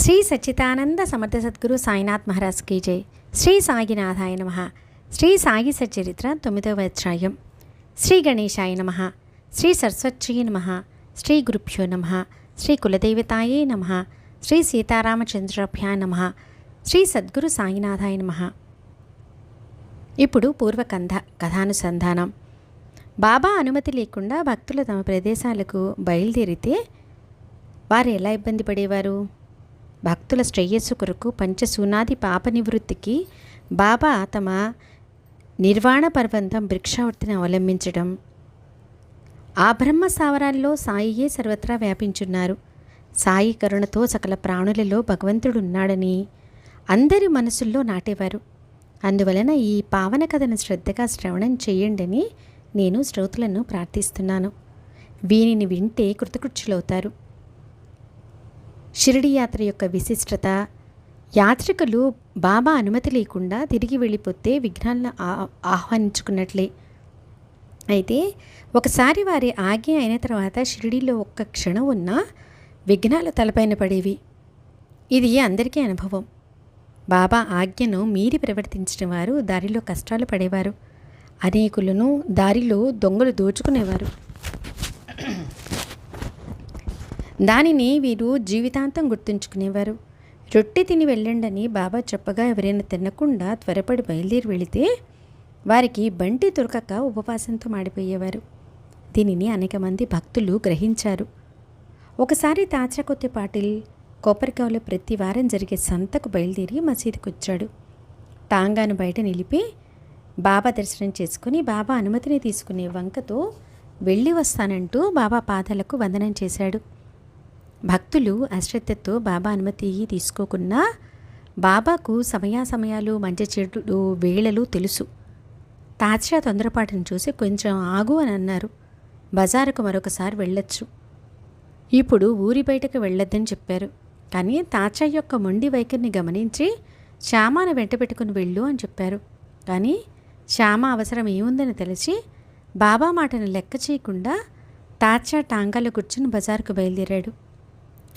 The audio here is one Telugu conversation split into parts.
శ్రీ సచ్చిదానంద సమర్థ సద్గురు సాయినాథ్ మహారాజ్ కీ జై. శ్రీ సాయినాథాయ నమ. శ్రీ సాయి సచ్చరిత్ర తొమ్మిదవ అధ్యాయం. శ్రీ గణేశాయ నమ. శ్రీ సరస్వత్యై నమ. శ్రీ గురుభ్యో నమ. శ్రీ కులదేవతాయే నమ. శ్రీ సీతారామచంద్రభ్యా నమ. శ్రీ సద్గురు సాయినాథాయ నమ. ఇప్పుడు పూర్వకంధ కథానుసంధానం. బాబా అనుమతి లేకుండా భక్తులు తమ ప్రదేశాలకు బయలుదేరితే వారు ఎలా ఇబ్బంది పడేవారు? భక్తుల శ్రేయస్సు కొరకు పంచసూనాది పాప నివృత్తికి బాబా తమ నిర్వాణ పర్వంతం భిక్షావర్తిని అవలంబించడం. ఆ బ్రహ్మ సావరాల్లో సాయియే సర్వత్రా వ్యాపించున్నారు. సాయి కరుణతో సకల ప్రాణులలో భగవంతుడున్నాడని అందరి మనసుల్లో నాటేవారు. అందువలన ఈ పావన కథను శ్రద్ధగా శ్రవణం చేయండని నేను శ్రోతులను ప్రార్థిస్తున్నాను. వీనిని వింటే కృతకృత్యులవుతారు. షిరిడి యాత్ర యొక్క విశిష్టత యాత్రికులు బాబా అనుమతి లేకుండా తిరిగి వెళ్ళిపోతే విఘ్నాలను ఆహ్వానించుకున్నట్లే. అయితే ఒకసారి వారి ఆజ్ఞ అయిన తర్వాత షిరిడీలో ఒక్క క్షణం ఉన్నా విఘ్నాలు తలపైన పడేవి. ఇది అందరికీ అనుభవం. బాబా ఆజ్ఞను మీరి ప్రవర్తించిన వారు దారిలో కష్టాలు పడేవారు. అనేకులను దారిలో దొంగలు దోచుకునేవారు. దానిని వీరు జీవితాంతం గుర్తుంచుకునేవారు. రొట్టె తిని వెళ్ళండని బాబా చెప్పగా ఎవరైనా తినకుండా త్వరపడి బయలుదేరి వెళితే వారికి బంటి దొరకక ఉపవాసంతో మాడిపోయేవారు. దీనిని అనేక మంది భక్తులు గ్రహించారు. ఒకసారి తాచకొత్తి పాటిల్ కొబ్బరికాయలో ప్రతి వారం జరిగే సంతకు బయలుదేరి మసీదుకు వచ్చాడు టాంగాను బయట నిలిపి బాబా దర్శనం చేసుకుని బాబా అనుమతిని తీసుకునే వంకతో వెళ్ళి వస్తానంటూ బాబా పాదాలకు వందనం చేశాడు. భక్తులు అశ్రద్ధతో బాబా అనుమతి తీసుకోకున్నా బాబాకు సమయాసమయాలు మంచి చెడు వేళలు తెలుసు. తాత్షా తొందరపాటును చూసి కొంచెం ఆగు అని అన్నారు. బజారుకు మరొకసారి వెళ్ళొచ్చు. ఇప్పుడు ఊరి బయటకు వెళ్ళొద్దని చెప్పారు. కానీ తాచా యొక్క మొండి వైఖరిని గమనించి శ్యామాను వెంట పెట్టుకుని వెళ్ళు అని చెప్పారు. కానీ శ్యామ అవసరం ఏముందని తెలిసి బాబా మాటను లెక్క చేయకుండా తాచా టాంగాలో కూర్చుని బజారుకు బయలుదేరాడు.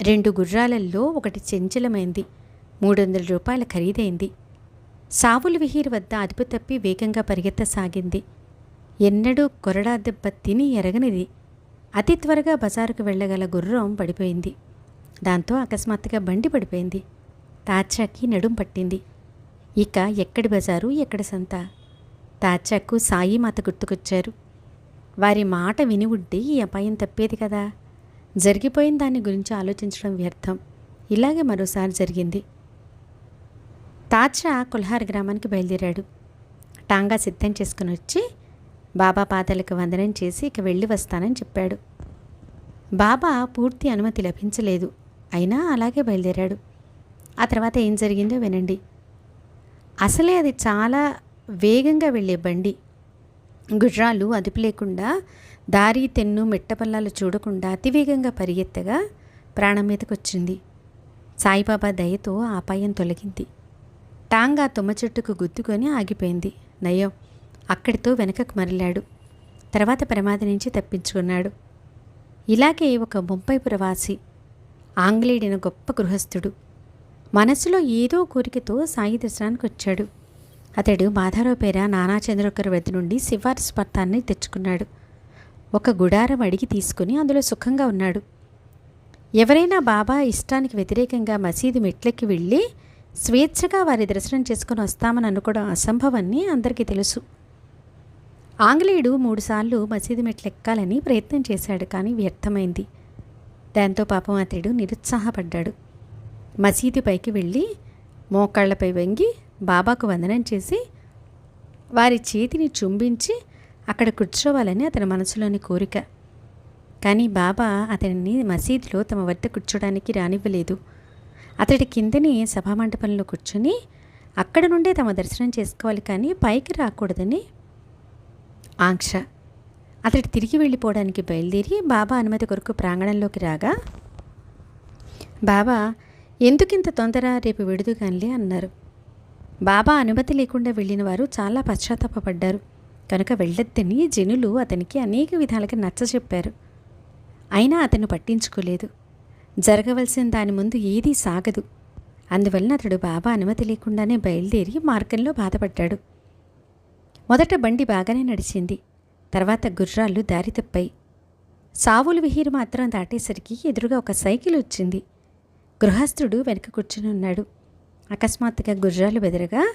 రెండు గుర్రాలల్లో ఒకటి చెంచలమైంది మూడు వందల రూపాయల ఖరీదైంది. సావుల విహీర్ వద్ద అదుపు తప్పి వేగంగా పరిగెత్తసాగింది. ఎన్నడూ కొరడా దెబ్బ తిని ఎరగనిది. అతి త్వరగా బజారుకు వెళ్ళగల గుర్రం పడిపోయింది. దాంతో అకస్మాత్తుగా బండి పడిపోయింది. తాచాకి నడుం పట్టింది. ఇక ఎక్కడి బజారు ఎక్కడి సంత? తాచాకు సాయి మాత గుర్తుకొచ్చారు. వారి మాట విని ఉంటే ఈ అపాయం తప్పేది కదా? జరిగిపోయిన దాని గురించి ఆలోచించడం వ్యర్థం. ఇలాగే మరోసారి జరిగింది. తాచా కుల్హార్ గ్రామానికి బయలుదేరాడు. టాంగా సిద్ధం చేసుకుని వచ్చి బాబా పాదాలకు వందనం చేసి ఇక వెళ్ళి వస్తానని చెప్పాడు. బాబా పూర్తి అనుమతి లభించలేదు. అయినా అలాగే బయలుదేరాడు. ఆ తర్వాత ఏం జరిగిందో వినండి. అసలే అది చాలా వేగంగా వెళ్ళే బండి. గుర్రాలు అదుపు లేకుండా దారి తెన్ను మెట్టపల్లాలు చూడకుండా అతివేగంగా పరిగెత్తగా ప్రాణం మీదకొచ్చింది. సాయిబాబా దయతో ఆపాయం తొలగింది. తొలగింది టాంగా తుమ్మ చెట్టుకు గుద్దుకొని ఆగిపోయింది. నయం అక్కడితో వెనకకు మరలాడు. తర్వాత ప్రమాదం నుంచి తప్పించుకున్నాడు. ఇలాగే ఒక ముంపైపురవాసి ఆంగ్లేయుడైన గొప్ప గృహస్థుడు. మనసులో ఏదో కోరికతో సాయి దర్శనానికి వచ్చాడు అతడు మాధారావు పేర నానా చంద్రకర్ వద్ద నుండి సిఫార్సు పత్రాన్ని తెచ్చుకున్నాడు. ఒక గుడారం అడిగి తీసుకుని అందులో సుఖంగా ఉన్నాడు. ఎవరైనా బాబా ఇష్టానికి వ్యతిరేకంగా మసీదు మెట్లెక్కి వెళ్ళి స్వేచ్ఛగా వారి దర్శనం చేసుకుని వస్తామని అనుకోవడం అసంభవాన్ని అందరికీ తెలుసు. ఆంగ్లేయుడు మూడుసార్లు మసీదు మెట్లెక్కాలని ప్రయత్నం చేశాడు కానీ వ్యర్థమైంది. దాంతో పాపం అతడు నిరుత్సాహపడ్డాడు. మసీదు పైకి వెళ్ళి మోకాళ్ళపై వంగి బాబాకు వందనం చేసి వారి చేతిని చుంబించి అక్కడ కూర్చోవాలని అతని మనసులోని కోరిక. కానీ బాబా అతనిని మసీదులో తమ వద్ద కూర్చోడానికి రానివ్వలేదు. అతడి కిందని సభామండపంలో కూర్చొని అక్కడ నుండే తమ దర్శనం చేసుకోవాలి కానీ పైకి రాకూడదని ఆంక్ష. అతడు తిరిగి వెళ్ళిపోవడానికి బయలుదేరి బాబా అనుమతి కొరకు ప్రాంగణంలోకి రాగా బాబా ఎందుకింత తొందర రేపు విడుదుగానిలే అన్నారు. బాబా అనుమతి లేకుండా వెళ్ళిన వారు చాలా పశ్చాత్తాపడ్డారు కనుక వెళ్ళొద్దని జనులు అతనికి అనేక విధాలుగా నచ్చచెప్పారు అయినా అతను పట్టించుకోలేదు. జరగవలసిన దాని ముందు ఏదీ సాగదు. అందువలన అతడు బాబా అనుమతి లేకుండానే బయలుదేరి మార్గంలో బాధపడ్డాడు. మొదట బండి బాగానే నడిచింది. తర్వాత గుర్రాలు దారి తప్పాయి. సావులు విహీరు మాత్రం దాటేసరికి ఎదురుగా ఒక సైకిల్ వచ్చింది. గృహస్థుడు వెనక కూర్చుని ఉన్నాడు. అకస్మాత్తుగా గుర్రాలు బెదరగా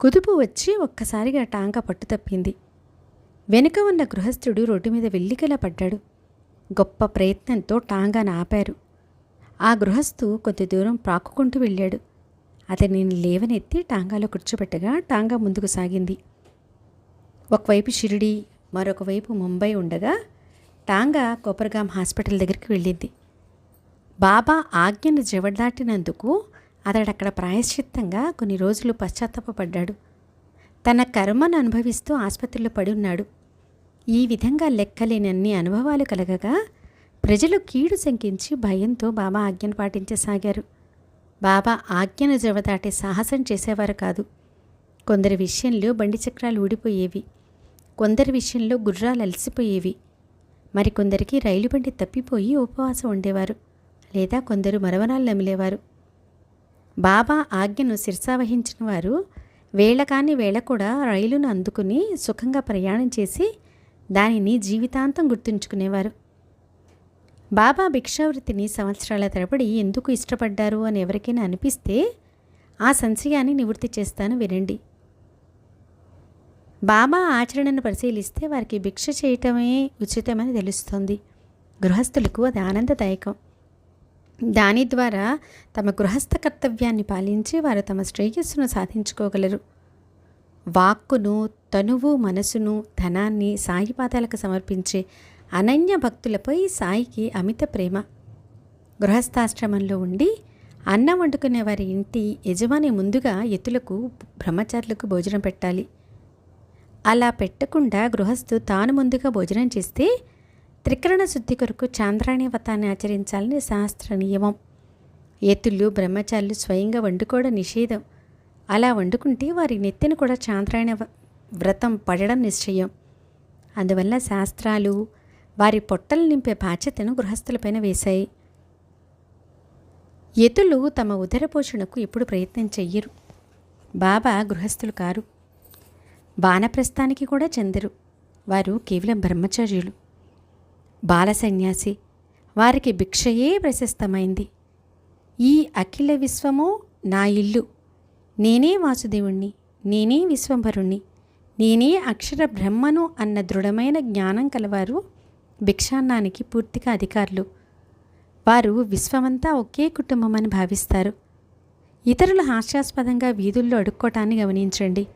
కుదుపు వచ్చి ఒక్కసారిగా టాంక పట్టు తప్పింది. వెనుక ఉన్న గృహస్థుడు రోడ్డు మీద వెల్లికలా పడ్డాడు. గొప్ప ప్రయత్నంతో టాంగాను ఆపారు. ఆ గృహస్థు కొద్ది దూరం ప్రాక్కుంటూ వెళ్ళాడు. అతనిని లేవనెత్తి టాంగాలో కూర్చోబెట్టగా టాంగా ముందుకు సాగింది. ఒకవైపు షిరిడి మరొకవైపు ముంబై ఉండగా టాంగా కోపర్గాం హాస్పిటల్ దగ్గరికి వెళ్ళింది. బాబా ఆజ్ఞను జవదాటినందుకు అతడు అక్కడ ప్రాయశ్చిత్తంగా కొన్ని రోజులు పశ్చాత్తాపడ్డాడు తన కర్మను అనుభవిస్తూ ఆసుపత్రిలో పడి ఉన్నాడు. ఈ విధంగా లెక్కలేనన్ని అనుభవాలు కలగగా ప్రజలు కీడు శంకించి భయంతో బాబా ఆజ్ఞను పాటించసాగారు. బాబా ఆజ్ఞను జవదాటే సాహసం చేసేవారు కాదు. కొందరి విషయంలో బండి చక్రాలు ఊడిపోయేవి. కొందరి విషయంలో గుర్రాలు అలసిపోయేవి. మరికొందరికి రైలు బండి తప్పిపోయి ఉపవాసం ఉండేవారు. లేదా కొందరు మరవనాలు నమిలేవారు. బాబా ఆజ్ఞను శిరసావహించిన వారు వేళ కాని వేళ కూడా రైలును అందుకుని సుఖంగా ప్రయాణం చేసి దానిని జీవితాంతం గుర్తుంచుకునేవారు. బాబా భిక్షావృత్తిని సంవత్సరాల తరబడి ఎందుకు ఇష్టపడ్డారు అని ఎవరికైనా అనిపిస్తే ఆ సంశయాన్ని నివృత్తి చేస్తాను వినండి. బాబా ఆచరణను పరిశీలిస్తే వారికి భిక్ష చేయటమే ఉచితమని తెలుస్తుంది. గృహస్థులకు అది ఆనందదాయకం. దాని ద్వారా తమ గృహస్థ కర్తవ్యాన్ని పాలించి వారు తమ శ్రేయస్సును సాధించుకోగలరు. వాక్కును తనువు మనసును ధనాన్ని సాయిపాదాలకు సమర్పించే అనన్య భక్తులపై సాయికి అమిత ప్రేమ. గృహస్థాశ్రమంలో ఉండి అన్నం వండుకునే వారి ఇంటి యజమాని ముందుగా ఎత్తులకు బ్రహ్మచారులకు భోజనం పెట్టాలి. అలా పెట్టకుండా గృహస్థు తాను ముందుగా భోజనం చేస్తే త్రికరణ శుద్ధి కొరకు చాంద్రాణి వ్రతాన్ని ఆచరించాలని శాస్త్ర నియమం. ఎత్తులు బ్రహ్మచారులు స్వయంగా వండుకోవడం నిషేధం. అలా వండుకుంటే వారి నెత్తిన కూడా చాంద్రాయణ వ్రతం పడడం నిశ్చయం. అందువల్ల శాస్త్రాలు వారి పొట్టలు నింపే బాధ్యతను గృహస్థులపైన వేశాయి. ఎతులు తమ ఉదర పోషణకు ఎప్పుడు ప్రయత్నం చెయ్యరు. బాబా గృహస్థులు కారు. బాణప్రస్థానికి కూడా చెందరు. వారు కేవలం బ్రహ్మచార్యులు. బాల సన్యాసి వారికి భిక్షయే ప్రశస్తమైంది. ఈ అఖిల విశ్వము నా ఇల్లు. నేనే వాసుదేవుణ్ణి నేనే విశ్వంభరుణ్ణి నేనే అక్షర బ్రహ్మను అన్న దృఢమైన జ్ఞానం కలవారు భిక్షాన్నానికి పూర్తిగా అధికారులు. వారు విశ్వమంతా ఒకే కుటుంబమని భావిస్తారు. ఇతరులు హాస్యాస్పదంగా వీధుల్లో అడుక్కోటాన్ని గమనించండి.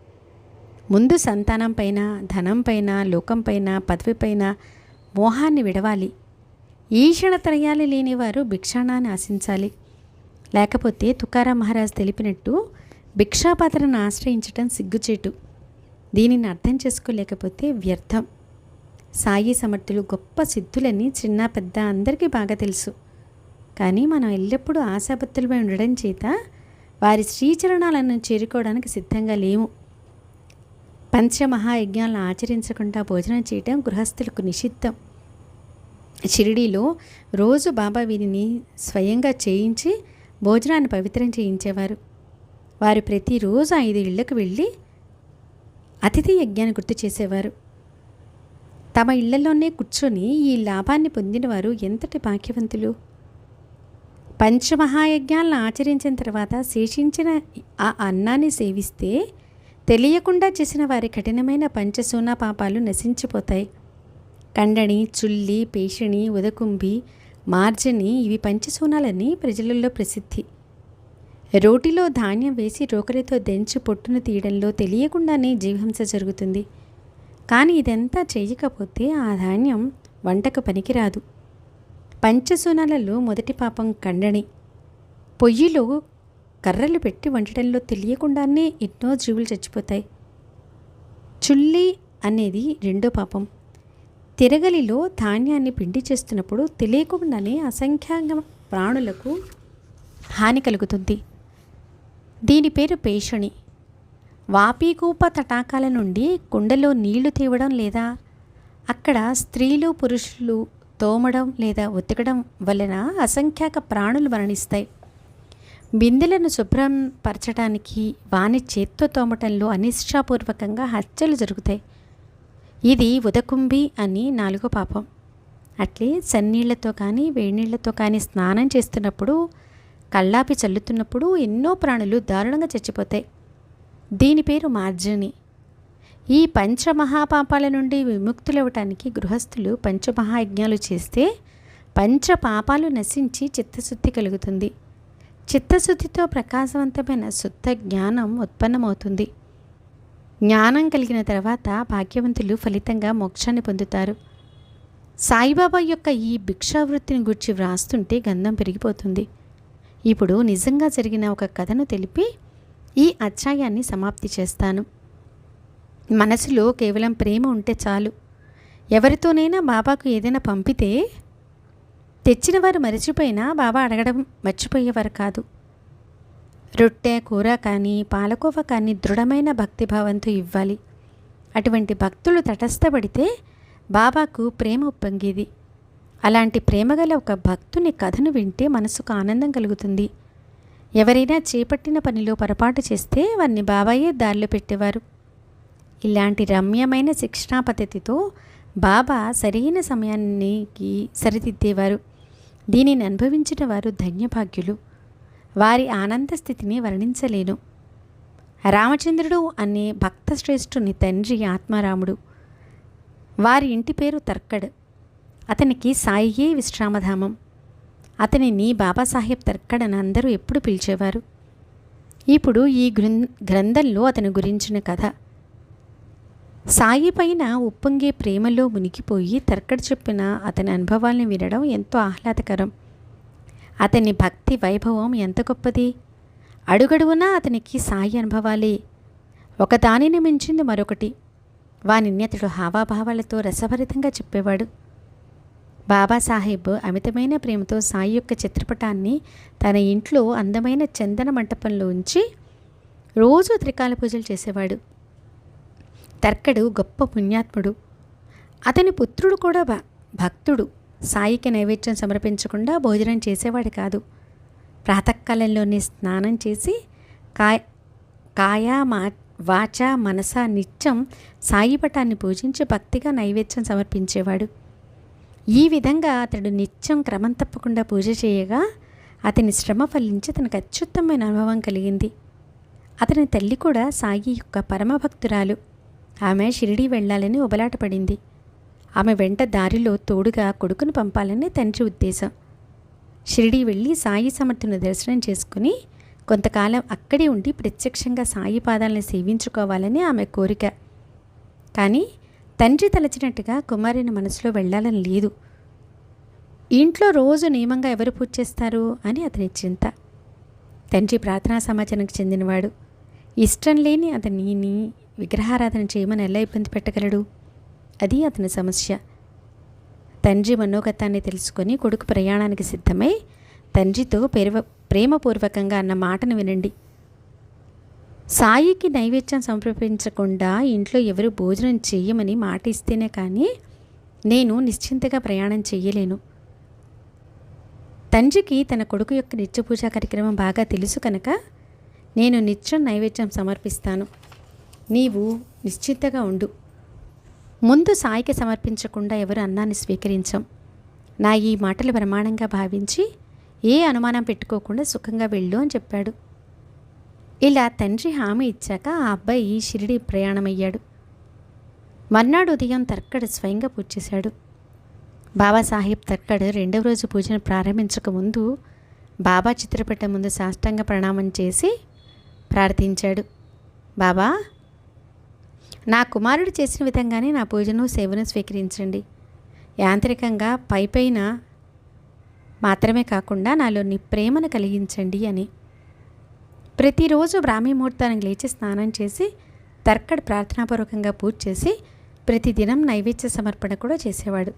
ముందు సంతానంపైన ధనంపైన లోకంపైన పదవిపైన మోహాన్ని విడవాలి. ఈషణత్రయాలు లేనివారు భిక్షాణాన్ని ఆశించాలి. లేకపోతే తుకారా మహారాజ్ తెలిపినట్టు భిక్షాపాత్రను ఆశ్రయించటం సిగ్గుచేటు. దీనిని అర్థం చేసుకోలేకపోతే వ్యర్థం. సాయి సమర్థులు గొప్ప సిద్ధులని చిన్న పెద్ద అందరికీ బాగా తెలుసు. కానీ మనం ఎల్లప్పుడూ ఆశాభక్తులపై ఉండడం చేత వారి శ్రీచరణాలను చేరుకోవడానికి సిద్ధంగా లేము. పంచమహాయజ్ఞాలను ఆచరించకుండా భోజనం చేయటం గృహస్థులకు నిషిద్ధం. షిరిడీలో రోజు బాబా వీరిని స్వయంగా చేయించి భోజనాన్ని పవిత్రం చేయించేవారు. వారు ప్రతిరోజు ఐదు ఇళ్ళకు వెళ్ళి అతిథి యజ్ఞాన్ని గుర్తు చేసేవారు. తమ ఇళ్ళలోనే కూర్చొని ఈ లాభాన్ని పొందినవారు ఎంతటి భాగ్యవంతులు! పంచమహాయజ్ఞాలను ఆచరించిన తర్వాత శేషించిన ఆ అన్నాన్ని సేవిస్తే తెలియకుండా చేసిన వారి కఠినమైన పంచసూనా పాపాలు నశించిపోతాయి. కండని చుల్లి పేషిణి ఉదకుంభి మార్జని ఇవి పంచసూనాలని ప్రజలలో ప్రసిద్ధి. రోటిలో ధాన్యం వేసి రోకరితో దెంచి పొట్టును తీయడంలో తెలియకుండానే జీవహింస జరుగుతుంది. కానీ ఇదంతా చేయకపోతే ఆ ధాన్యం వంటకు పనికిరాదు. పంచసూనాలలో మొదటి పాపం కండని. పొయ్యిలో కర్రలు పెట్టి వండటంలో తెలియకుండానే ఎన్నో జీవులు చచ్చిపోతాయి. చుల్లి అనేది రెండో పాపం. తిరగలిలో ధాన్యాన్ని పిండి చేస్తున్నప్పుడు తెలియకుండానే అసంఖ్యాక ప్రాణులకు హాని కలుగుతుంది. దీని పేరు పేషణి. వాపీకూప తటాకాల నుండి కుండలో నీళ్ళు తీవడం లేదా అక్కడ స్త్రీలు పురుషులు తోమడం లేదా ఉతకడం వలన అసంఖ్యాక ప్రాణులు మరణిస్తాయి. బిందెలను శుభ్రం పరచడానికి వాని చేత్తో తోమటంలో అనిష్టాపూర్వకంగా హత్యలు జరుగుతాయి. ఇది ఉదకుంబి అని నాలుగో పాపం. అట్లే సన్నీళ్ళతో కానీ వేడినీళ్ళతో కానీ స్నానం చేస్తున్నప్పుడు కళ్ళాపి చల్లుతున్నప్పుడు ఎన్నో ప్రాణులు దారుణంగా చచ్చిపోతాయి. దీని పేరు మార్జని. ఈ పంచమహాపాపాల నుండి విముక్తులవ్వటానికి గృహస్థులు పంచమహాయజ్ఞాలు చేస్తే పంచపాపాలు నశించి చిత్తశుద్ధి కలుగుతుంది. చిత్తశుద్ధితో ప్రకాశవంతమైన శుద్ధ జ్ఞానం ఉత్పన్నమవుతుంది. జ్ఞానం కలిగిన తర్వాత భాగ్యవంతులు ఫలితంగా మోక్షాన్ని పొందుతారు. సాయిబాబా యొక్క ఈ భిక్షావృత్తిని గురించి వ్రాస్తుంటే గంధం పెరిగిపోతుంది. ఇప్పుడు నిజంగా జరిగిన ఒక కథను తెలిపి ఈ అధ్యాయాన్ని సమాప్తి చేస్తాను. మనసులో కేవలం ప్రేమ ఉంటే చాలు. ఎవరితోనైనా బాబాకు ఏదైనా పంపితే తెచ్చిన వారు మరిచిపోయినా బాబా అడగడం మర్చిపోయేవారు కాదు. రొట్టె కూర కానీ పాలకోవ కానీ దృఢమైన భక్తిభావంతో ఇవ్వాలి. అటువంటి భక్తులు తటస్థపడితే బాబాకు ప్రేమ ఉప్పొంగేది. అలాంటి ప్రేమగల ఒక భక్తుని కథను వింటే మనసుకు ఆనందం కలుగుతుంది. ఎవరైనా చేపట్టిన పనిలో పొరపాటు చేస్తే వారిని బాబాయే దారిలో పెట్టేవారు. ఇలాంటి రమ్యమైన శిక్షణా పద్ధతితో బాబా సరైన సమయానికి సరిదిద్దేవారు. దీనిని అనుభవించిన వారు ధన్యభాగ్యులు. వారి ఆనంద స్థితిని వర్ణించలేను. రామచంద్రుడు అనే భక్త శ్రేష్ఠుని తండ్రి ఆత్మారాముడు. వారి ఇంటి పేరు తర్కడ్. అతనికి సాయియే విశ్రామధామం. అతనిని బాబాసాహెబ్ తర్కడ్ అని అందరూ ఎప్పుడు పిలిచేవారు? ఇప్పుడు ఈ గ్రం గ్రంథంలో అతని గురించిన కథ. సాయి పైన ఉప్పొంగే ప్రేమలో మునిగిపోయి తర్కడ్ చెప్పిన అతని అనుభవాల్ని వినడం ఎంతో ఆహ్లాదకరం. అతని భక్తి వైభవం ఎంత గొప్పది? అడుగడుగునా అతనికి సాయి అనుభవాలే. ఒకదానిని మించింది మరొకటి. వానిని అతడు హావాభావాలతో రసభరితంగా చెప్పేవాడు. బాబాసాహెబ్ అమితమైన ప్రేమతో సాయి యొక్క చిత్రపటాన్ని తన ఇంట్లో అందమైన చందన మంటపంలో ఉంచి రోజు త్రికాల పూజలు చేసేవాడు. తర్కడు గొప్ప పుణ్యాత్ముడు. అతని పుత్రుడు కూడా భ భక్తుడు. సాయికి నైవేద్యం సమర్పించకుండా భోజనం చేసేవాడు కాదు. ప్రాతకాలంలోనే స్నానం చేసి కాయ కాయ మా వాచ మనస నిత్యం సాయి పటాన్ని పూజించి భక్తిగా నైవేద్యం సమర్పించేవాడు. ఈ విధంగా అతడు నిత్యం క్రమం తప్పకుండా పూజ చేయగా అతని శ్రమ ఫలించి తనకు అత్యుత్తమైన అనుభవం కలిగింది. అతని తల్లి కూడా సాయి యొక్క పరమభక్తురాలు. ఆమె షిరిడి వెళ్ళాలని ఉబలాట పడింది. ఆమె వెంట దారిలో తోడుగా కొడుకును పంపాలని తండ్రి ఉద్దేశం. షిరిడి వెళ్ళి సాయి సమర్థుని దర్శనం చేసుకుని కొంతకాలం అక్కడే ఉండి ప్రత్యక్షంగా సాయి పాదాలను సేవించుకోవాలని ఆమె కోరిక. కానీ తండ్రి తలచినట్టుగా కుమారుని మనసులో వెళ్ళాలని లేదు. ఇంట్లో రోజు నియమంగా ఎవరు పూజ చేస్తారు అని అతని చింత. తండ్రి ప్రార్థనా సమాజానికి చెందినవాడు. ఇష్టం లేని అతనిని విగ్రహారాధన చేయమని ఎలా ఇబ్బంది పెట్టగలడు? అది అతని సమస్య. తండ్రి మనోగతాన్ని తెలుసుకొని కొడుకు ప్రయాణానికి సిద్ధమై తండ్రితో పెరువ ప్రేమపూర్వకంగా అన్న మాటను వినండి. సాయికి నైవేద్యం సమర్పించకుండా ఇంట్లో ఎవరు భోజనం చేయమని మాట ఇస్తేనే కానీ నేను నిశ్చింతగా ప్రయాణం చేయలేను తండ్రికి తన కొడుకు యొక్క నిత్య పూజా కార్యక్రమం బాగా తెలుసు కనుక నేను నిత్యం నైవేద్యం సమర్పిస్తాను. నీవు నిశ్చింతగా ఉండు. ముందు సాయికి సమర్పించకుండా ఎవరు అన్నాన్ని స్వీకరించం. నా ఈ మాటలు ప్రమాణంగా భావించి ఏ అనుమానం పెట్టుకోకుండా సుఖంగా వెళ్ళు అని చెప్పాడు. ఇలా తండ్రి హామీ ఇచ్చాక ఆ అబ్బాయి షిరిడి ప్రయాణమయ్యాడు. మర్నాడు ఉదయం తర్కడ్ స్వయంగా పూజ చేశాడు. బాబాసాహెబ్ తర్కడ్ రెండవ రోజు పూజను ప్రారంభించక ముందు బాబా చిత్రపటం ముందు సాష్టంగ ప్రణామం చేసి ప్రార్థించాడు. బాబా నా కుమారుడు చేసిన విధంగానే నా పూజను సేవను స్వీకరించండి. యాంత్రికంగా పై పైన మాత్రమే కాకుండా నాలోని ప్రేమను కలిగించండి అని. ప్రతిరోజు బ్రాహ్మీ ముహూర్తానికి లేచి స్నానం చేసి తర్కడ్ ప్రార్థనాపూర్వకంగా పూజ చేసి ప్రతిదినం నైవేద్య సమర్పణ కూడా చేసేవాడు.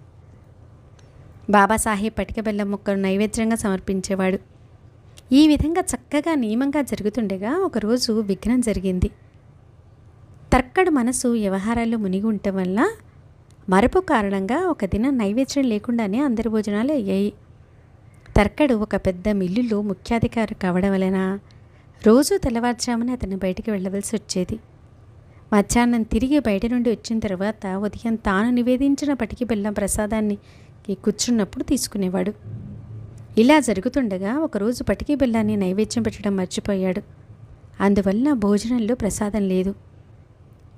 బాబాసాహెబ్ పటిక బెల్లం మొక్కను నైవేద్యంగా సమర్పించేవాడు. ఈ విధంగా చక్కగా నియమంగా జరుగుతుండగా ఒకరోజు విఘ్నం జరిగింది. తర్కడ్ మనసు వ్యవహారాల్లో మునిగి ఉండటం వల్ల మరపు కారణంగా ఒక దినం నైవేద్యం లేకుండానే అందరి భోజనాలు అయ్యాయి. తర్కడు ఒక పెద్ద మిల్లులో ముఖ్యాధికారి కావడం వలన రోజు తెల్లవారుజామున అతను బయటికి వెళ్ళవలసి వచ్చేది. మధ్యాహ్నం తిరిగి బయట నుండి వచ్చిన తర్వాత ఉదయం తాను నివేదించిన పటికి బెల్లం ప్రసాదాన్ని కూర్చున్నప్పుడు తీసుకునేవాడు. ఇలా జరుగుతుండగా ఒకరోజు పటికి బెల్లాన్ని నైవేద్యం పెట్టడం మర్చిపోయాడు. అందువల్ల భోజనంలో ప్రసాదం లేదు.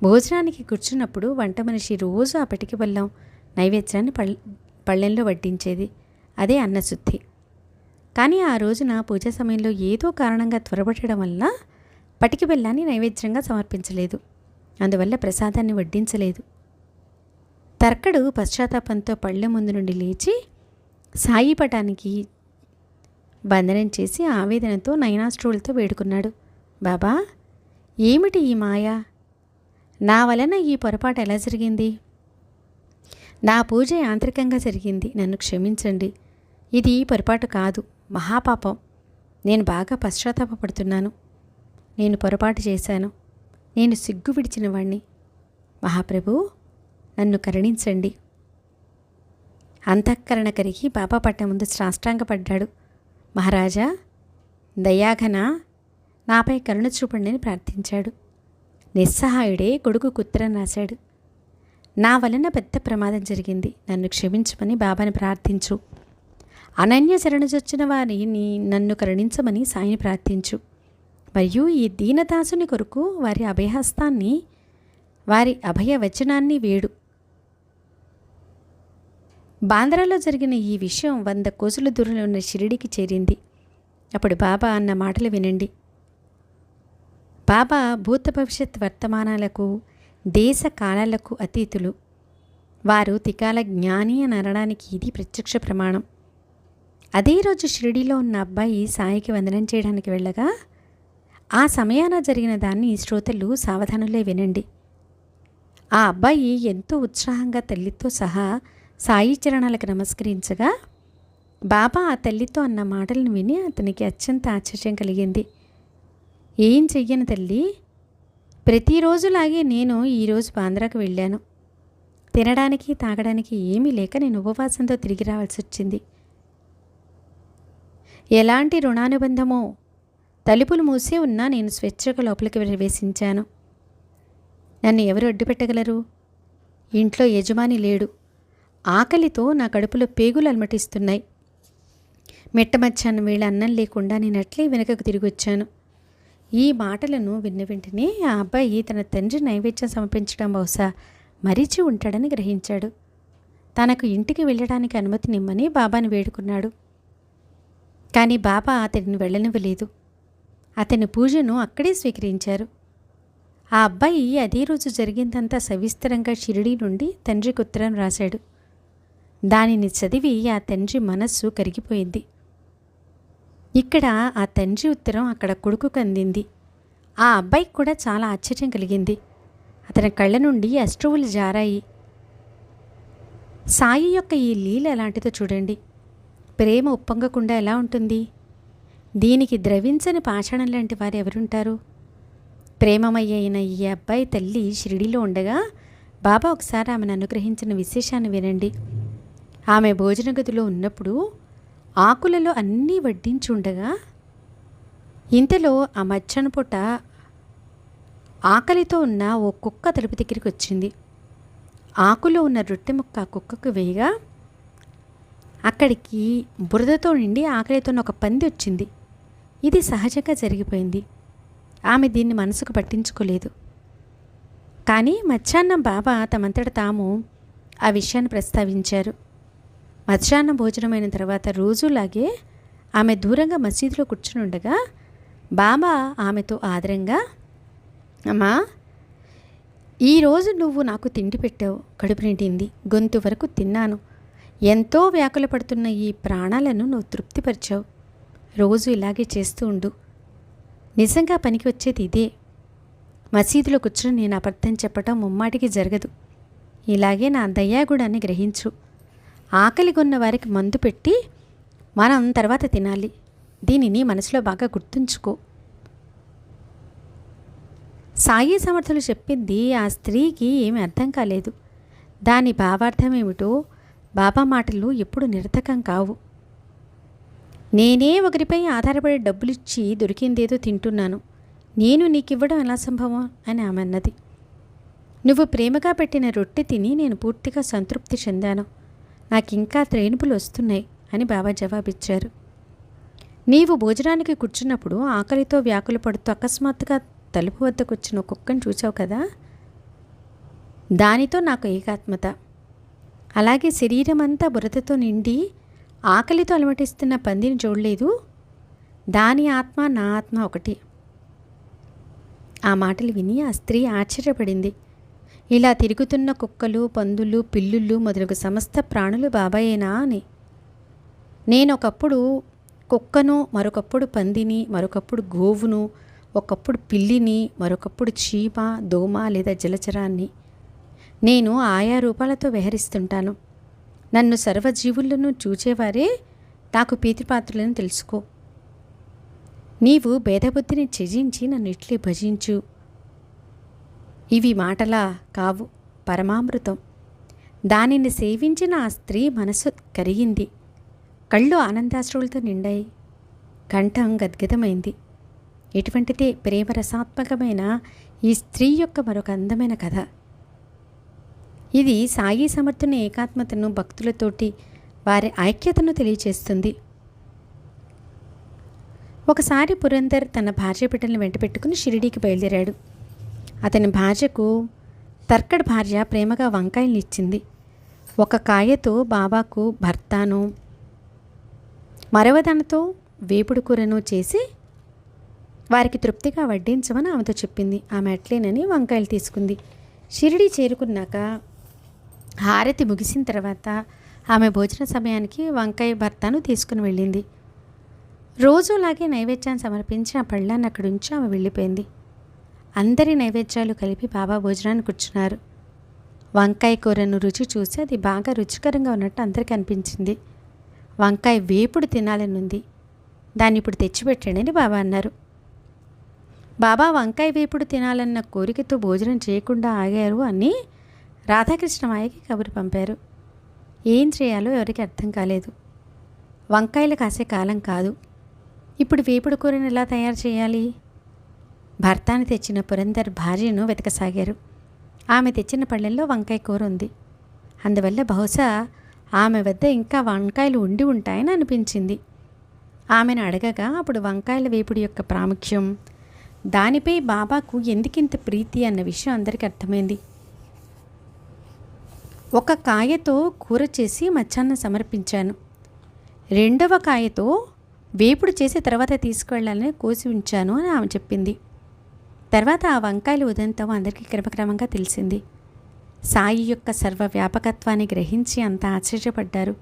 భోజనానికి కూర్చున్నప్పుడు వంట మనిషి రోజు ఆ పటికి బెల్లం నైవేద్యాన్ని పళ్ పళ్ళెంలో వడ్డించేది. అదే అన్నశుద్ధి. కానీ ఆ రోజున పూజ సమయంలో ఏదో కారణంగా త్వరపడడం వల్ల పటికి బెల్లాన్ని నైవేద్యంగా సమర్పించలేదు. అందువల్ల ప్రసాదాన్ని వడ్డించలేదు. తర్కడు పశ్చాత్తాపంతో పళ్ళె ముందు నుండి లేచి సాయి పటానికి బంధనం చేసి ఆవేదనతో నయనాస్ట్రోలతో వేడుకున్నాడు. బాబా ఏమిటి ఈ మాయ? నా వలన ఈ పొరపాటు ఎలా జరిగింది? నా పూజ యాంత్రికంగా జరిగింది. నన్ను క్షమించండి. ఇది పొరపాటు కాదు. మహాపాపం. నేను బాగా పశ్చాత్తాపడుతున్నాను నేను పొరపాటు చేశాను. నేను సిగ్గు విడిచిన వాణ్ణి మహాప్రభు నన్ను కరుణించండి. అంతఃకరణ కరిగి బాబా పట్ట ముందు సాష్టాంగపడ్డాడు. మహారాజా దయాఘన నాపై కరుణ చూపండి అని ప్రార్థించాడు. నిస్సహాయుడే కొడుకు కుత్ర రాశాడు. నా వలన పెద్ద ప్రమాదం జరిగింది. నన్ను క్షమించమని బాబాని ప్రార్థించు. అనన్య శరణజొచ్చిన వారిని నన్ను కరుణించమని సాయిని ప్రార్థించు. మరియు ఈ దీనదాసుని కొరకు వారి అభయహస్తాన్ని వారి అభయ వచనాన్ని వేడు. బాంద్రాలో జరిగిన ఈ విషయం వంద కోసుల దూరంలో ఉన్న షిరిడికి చేరింది. అప్పుడు బాబా అన్న మాటలు వినండి. బాబా భూత భవిష్యత్ వర్తమానాలకు దేశ కాలాలకు అతీతులు. వారు తికాల జ్ఞాని అని అనడానికి ఇది ప్రత్యక్ష ప్రమాణం. అదే రోజు షిరిడీలో ఉన్న అబ్బాయి సాయికి వందనం చేయడానికి వెళ్ళగా ఆ సమయాన జరిగిన దాన్ని శ్రోతలు సావధానులే వినండి. ఆ అబ్బాయి ఎంతో ఉత్సాహంగా తల్లితో సహా సాయి చరణాలకు నమస్కరించగా బాబా ఆ తల్లితో అన్న మాటలను విని అతనికి అత్యంత ఆశ్చర్యం కలిగింది. ఏం చెయ్యను తల్లి? ప్రతిరోజులాగే నేను ఈరోజు బాంద్రాకు వెళ్ళాను. తినడానికి తాగడానికి ఏమీ లేక నేను ఉపవాసంతో తిరిగి రావాల్సి వచ్చింది. ఎలాంటి రుణానుబంధమో తలుపులు మూసే ఉన్నా నేను స్వేచ్ఛగా లోపలికి ప్రవేశించాను. నన్ను ఎవరు అడ్డుపెట్టగలరు? ఇంట్లో యజమాని లేడు. ఆకలితో నా కడుపులో పేగులు అలమటిస్తున్నాయి. మెట్ట మధ్యాహ్నం వేళ అన్నం లేకుండా నేను అట్లే వెనకకు తిరిగి వచ్చాను. ఈ మాటలను విన్న వెంటనే ఆ అబ్బాయి తన తండ్రి నైవేద్యం సమర్పించడం బహుశా మరిచి ఉంటాడని గ్రహించాడు. తనకు ఇంటికి వెళ్ళడానికి అనుమతినిమ్మని బాబాని వేడుకున్నాడు. కానీ బాబా అతడిని వెళ్ళనివ్వలేదు. అతని పూజను అక్కడే స్వీకరించారు. ఆ అబ్బాయి అదే రోజు జరిగిందంతా సవిస్తరంగా షిరిడి నుండి తండ్రికి ఉత్తరం రాశాడు. దానిని చదివి ఆ తండ్రి మనస్సు కరిగిపోయింది. ఇక్కడ ఆ తండ్రి ఉత్తరం అక్కడ కొడుకుకు అందింది. ఆ అబ్బాయికి కూడా చాలా ఆశ్చర్యం కలిగింది. అతని కళ్ళ నుండి అశ్రువులు జారాయి. సాయి యొక్క ఈ లీల ఎలాంటిదో చూడండి. ప్రేమ ఉప్పొంగకుండా ఎలా ఉంటుంది? దీనికి ద్రవించని పాషాణం లాంటి వారు ఎవరుంటారు? ప్రేమమయ్యైన ఈ అబ్బాయి తల్లి షిరిడిలో ఉండగా బాబా ఒకసారి ఆమెను అనుగ్రహించిన విశేషాన్ని వినండి. ఆమె భోజన గదిలో ఉన్నప్పుడు ఆకులలో అన్నీ వడ్డించి ఉండగా ఇంతలో ఆ మధ్యాహ్న పూట ఆకలితో ఉన్న ఓ కుక్క తలుపు దగ్గరికి వచ్చింది. ఆకులో ఉన్న రొట్టె ముక్క ఆ కుక్కకు వేయగా అక్కడికి బురదతో నిండి ఆకలితో ఉన్న ఒక పంది వచ్చింది. ఇది సహజంగా జరిగిపోయింది. ఆమె దీన్ని మనసుకు పట్టించుకోలేదు. కానీ మధ్యాహ్నం బాబా తమంతట తాము ఆ విషయాన్ని ప్రస్తావించారు. మధ్యాహ్నం భోజనమైన తర్వాత రోజులాగే ఆమె దూరంగా మసీదులో కూర్చుని ఉండగా బాబా ఆమెతో ఆదరంగా అమ్మా ఈరోజు నువ్వు నాకు తిండి పెట్టావు కడుపు నిండింది గొంతు వరకు తిన్నాను. ఎంతో వ్యాకుల పడుతున్న ఈ ప్రాణాలను నువ్వు తృప్తిపరిచావు. రోజు ఇలాగే చేస్తూ ఉండు. నిజంగా పనికి వచ్చేది ఇదే. మసీదులో కూర్చుని నేను అబద్ధం చెప్పటం ముమ్మాటికి జరగదు. ఇలాగే నా దయ్యాగుడాన్ని గ్రహించు. ఆకలి కొన్న వారికి మందు పెట్టి మనం తర్వాత తినాలి. దీనిని మనసులో బాగా గుర్తుంచుకో. సాయి సమర్థులు చెప్పింది ఆ స్త్రీకి ఏమి అర్థం కాలేదు. దాని భావార్థం ఏమిటో బాబా మాటలు ఎప్పుడు నిరతకం కావు. నేనే ఒకరిపై ఆధారపడి డబ్బులిచ్చి దొరికిందేదో తింటున్నాను. నేను నీకివ్వడం ఎలా సంభవం? అని ఆమె అన్నది. నువ్వు ప్రేమగా పెట్టిన రొట్టె తిని నేను పూర్తిగా సంతృప్తి చెందాను. నాకింకా త్రేణుపులు వస్తున్నాయి అని బాబా జవాబిచ్చారు. నీవు భోజనానికి కూర్చున్నప్పుడు ఆకలితో వ్యాకులు పడుతూ అకస్మాత్తుగా తలుపు వద్దకు వచ్చిన కుక్కను చూసావు కదా? దానితో నాకు ఏకాత్మత. అలాగే శరీరం అంతా బురదతో నిండి ఆకలితో అలమటిస్తున్న పందిని చూడలేదు. దాని ఆత్మ నా ఆత్మ ఒకటి. ఆ మాటలు విని ఆ స్త్రీ ఆశ్చర్యపడింది. ఇలా తిరుగుతున్న కుక్కలు పందులు పిల్లుళ్ళు మొదలగు సమస్త ప్రాణులు బాబాయేనా అని. నేను ఒకప్పుడు కుక్కను మరొకప్పుడు పందిని మరొకప్పుడు గోవును ఒకప్పుడు పిల్లిని మరొకప్పుడు చీమ దోమ లేదా జలచరాన్ని. నేను ఆయా రూపాలతో విహరిస్తుంటాను. నన్ను సర్వజీవులను చూచేవారే నాకు పీతిపాత్రులను తెలుసుకో. నీవు భేదబుద్ధిని త్యజించి నన్ను ఇట్లే భజించు. ఇవి మాటలా కావు. పరమామృతం. దానిని సేవించిన ఆ స్త్రీ మనసు కరిగింది. కళ్ళు ఆనందాశ్రువులతో నిండాయి. కంఠం గద్గదమైంది. ఎటువంటిదే ప్రేమరసాత్మకమైన ఈ స్త్రీ యొక్క మరొక అందమైన కథ. ఇది సాయి సమర్థుని ఏకాత్మతను భక్తులతోటి వారి ఐక్యతను తెలియచేస్తుంది. ఒకసారి పురందర్ తన భార్య బిడ్డలను వెంటపెట్టుకుని షిరిడీకి బయలుదేరాడు. అతని భార్యకు తర్కడ్ భార్య ప్రేమగా వంకాయలు ఇచ్చింది ఒక కాయతో బాబాకు భర్తాను మరవదనతో వేపుడు కూరను చేసి వారికి తృప్తిగా వడ్డించమని ఆమెతో చెప్పింది. ఆమె అట్లేనని వంకాయలు తీసుకుంది. షిరిడి చేరుకున్నాక హారతి ముగిసిన తర్వాత ఆమె భోజన సమయానికి వంకాయ భర్తను తీసుకుని వెళ్ళింది. రోజులాగే నైవేద్యాన్ని సమర్పించి ఆ పళ్ళాన్ని అక్కడి నుంచి ఆమె వెళ్ళిపోయింది. అందరి నైవేద్యాలు కలిపి బాబా భోజనాన్ని కూర్చున్నారు. వంకాయ కూరను రుచి చూసి అది బాగా రుచికరంగా ఉన్నట్టు అందరికీ అనిపించింది. వంకాయ వేపుడు తినాలని ఉంది. దాన్ని ఇప్పుడు తెచ్చిపెట్టండి బాబా అన్నారు. బాబా వంకాయ వేపుడు తినాలన్న కోరికతో భోజనం చేయకుండా ఆగారు అని రాధాకృష్ణమాయకి కబురు పంపారు. ఏం చేయాలో ఎవరికి అర్థం కాలేదు. వంకాయలు కాసే కాలం కాదు. ఇప్పుడు వేపుడు కూరను ఎలా తయారు చేయాలి? భర్తాన్ని తెచ్చిన పురందర్ భార్యను వెతకసాగారు. ఆమె తెచ్చిన పళ్ళెల్లో వంకాయ కూర ఉంది. అందువల్ల బహుశా ఆమె వద్ద ఇంకా వంకాయలు ఉండి ఉంటాయని అనిపించింది. ఆమెను అడగగా అప్పుడు వంకాయల వేపుడు యొక్క ప్రాముఖ్యం దానిపై బాబాకు ఎందుకింత ప్రీతి అన్న విషయం అందరికీ అర్థమైంది. ఒక కాయతో కూర చేసి మధ్యాహ్నం సమర్పించాను. రెండవ కాయతో వేపుడు చేసి తర్వాత తీసుకువెళ్ళాలని కోసి ఉంచాను అని ఆమె చెప్పింది. తర్వాత ఆ వంకాయలు ఉదయంతో అందరికీ క్రమక్రమంగా తెలిసింది. సాయి యొక్క సర్వ వ్యాపకత్వాన్ని గ్రహించి అంత ఆశ్చర్యపడ్డారు.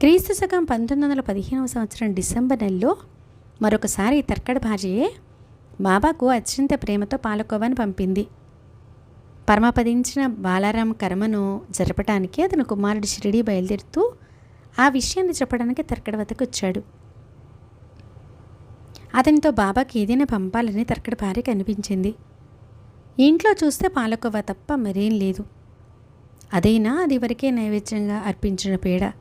క్రీస్తు శకం పంతొమ్మిది వందల పదిహేనవ సంవత్సరం డిసెంబర్ నెలలో మరొకసారి తర్కడ భార్యయే బాబాకు అత్యంత ప్రేమతో పాలకోవాని పంపింది. పరమపదించిన బాలారాం కర్మను జరపటానికి అతను కుమారుడు షిరిడి బయలుదేరుతూ ఆ విషయాన్ని చెప్పడానికి తర్కడ వద్దకు వచ్చాడు. అతనితో బాబాకి ఏదైనా పంపాలని తర్కడ భార్యకి అనిపించింది. ఇంట్లో చూస్తే పాలకోవా తప్ప మరేం లేదు. అదైనా అది వరకే నైవేద్యంగా అర్పించిన పేడ.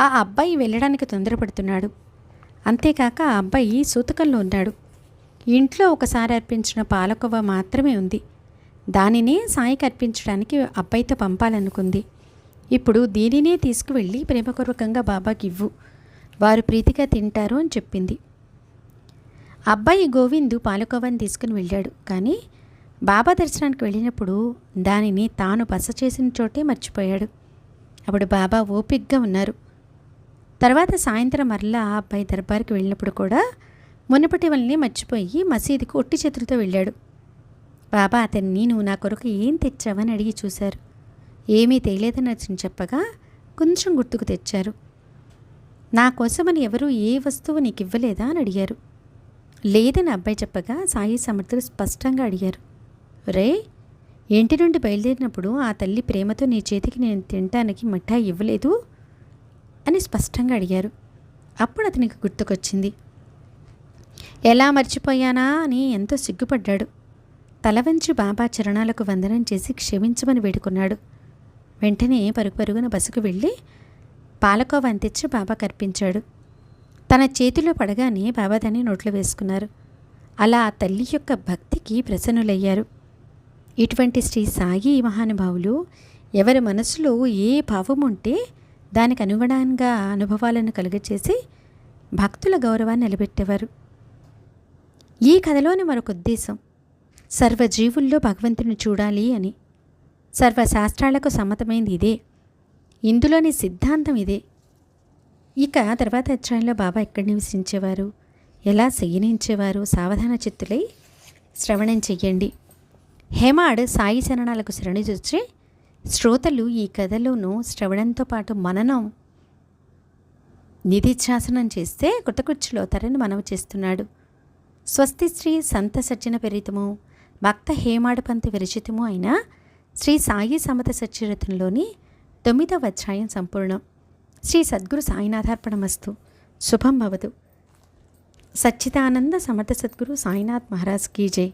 ఆ అబ్బాయి వెళ్ళడానికి తొందరపడుతున్నాడు. అంతేకాక ఆ అబ్బాయి సూతకంలో ఉన్నాడు. ఇంట్లో ఒకసారి అర్పించిన పాలకోవ మాత్రమే ఉంది. దానినే సాయికి అర్పించడానికి అబ్బాయితో పంపాలనుకుంది. ఇప్పుడు దీనినే తీసుకువెళ్ళి ప్రేమపూర్వకంగా బాబాకి ఇవ్వు వారు ప్రీతిగా తింటారు అని చెప్పింది. అబ్బాయి గోవిందు పాలకోవాని తీసుకుని వెళ్ళాడు. కానీ బాబా దర్శనానికి వెళ్ళినప్పుడు దానిని తాను బస చేసిన చోటే మర్చిపోయాడు. అప్పుడు బాబా ఓపిగ్గా ఉన్నారు. తర్వాత సాయంత్రం మరలా ఆ అబ్బాయి దర్బార్కి వెళ్ళినప్పుడు కూడా మునుపటి వల్లనే మర్చిపోయి మసీదుకు ఒట్టి చేతులతో వెళ్ళాడు. బాబా అతన్ని నువ్వు నా కొరకు ఏం తెచ్చావని అడిగి చూశారు. ఏమీ తేలేదని అతను చెప్పగా కొంచెం గుర్తుకు తెచ్చారు. నా కోసమని ఎవరు ఏ వస్తువు నీకు ఇవ్వలేదా అని అడిగారు. లేదని అబ్బాయి చెప్పగా సాయి సమర్థులు స్పష్టంగా అడిగారు. రే ఇంటి నుండి బయలుదేరినప్పుడు ఆ తల్లి ప్రేమతో నీ చేతికి నేను తినటానికి మిఠాయి ఇవ్వలేదు అని స్పష్టంగా అడిగారు. అప్పుడు అతనికి గుర్తుకొచ్చింది. ఎలా మర్చిపోయానా అని ఎంతో సిగ్గుపడ్డాడు. తల వంచి బాబా చరణాలకు వందనం చేసి క్షమించమని వేడుకున్నాడు. వెంటనే పరుగు పరుగున బస్సుకు వెళ్ళి పాలకోవ అంతించి బాబా కర్పించాడు. తన చేతిలో పడగానే బాబా దాన్ని నోట్లో వేసుకున్నారు. అలా ఆ తల్లి యొక్క భక్తికి ప్రసన్నులయ్యారు. ఇటువంటి శ్రీ సాయి మహానుభావులు ఎవరి మనసులో ఏ భావం ఉంటే దానికి అనుగుణంగా అనుభవాలను కలుగచేసి భక్తుల గౌరవాన్ని నిలబెట్టేవారు. ఈ కథలోని మరొక ఉద్దేశం సర్వజీవుల్లో భగవంతుని చూడాలి అని. సర్వశాస్త్రాలకు సమ్మతమైంది ఇదే. ఇందులోని సిద్ధాంతం ఇదే. ఇక తర్వాత అధ్యాయంలో బాబా ఎక్కడ నివసించేవారు? ఎలా శయనించేవారు? సావధాన చిత్తులై శ్రవణం చెయ్యండి. హేమాడ్ సాయి శరణాలకు శరణిచొచ్చి శ్రోతలు ఈ కథలోనూ శ్రవణంతో పాటు మననం నిధిధ్యాసనం చేస్తే కృతకృత్యులవుతారని మనవి చేస్తున్నాడు. స్వస్తి శ్రీ సంత సజ్జన పెరితము భక్త హేమాడపంతి విరచితము అయిన శ్రీ సాయి సమత సచ్చరితంలోని తొమ్మిదవ అధ్యాయం సంపూర్ణం. శ్రీ సద్గురు సాయినాథార్పణమస్తు. శుభం భవదు సచ్చిదానంద సమర్థ సద్గురు సాయినాథ్ మహారాజ్ కీ జై.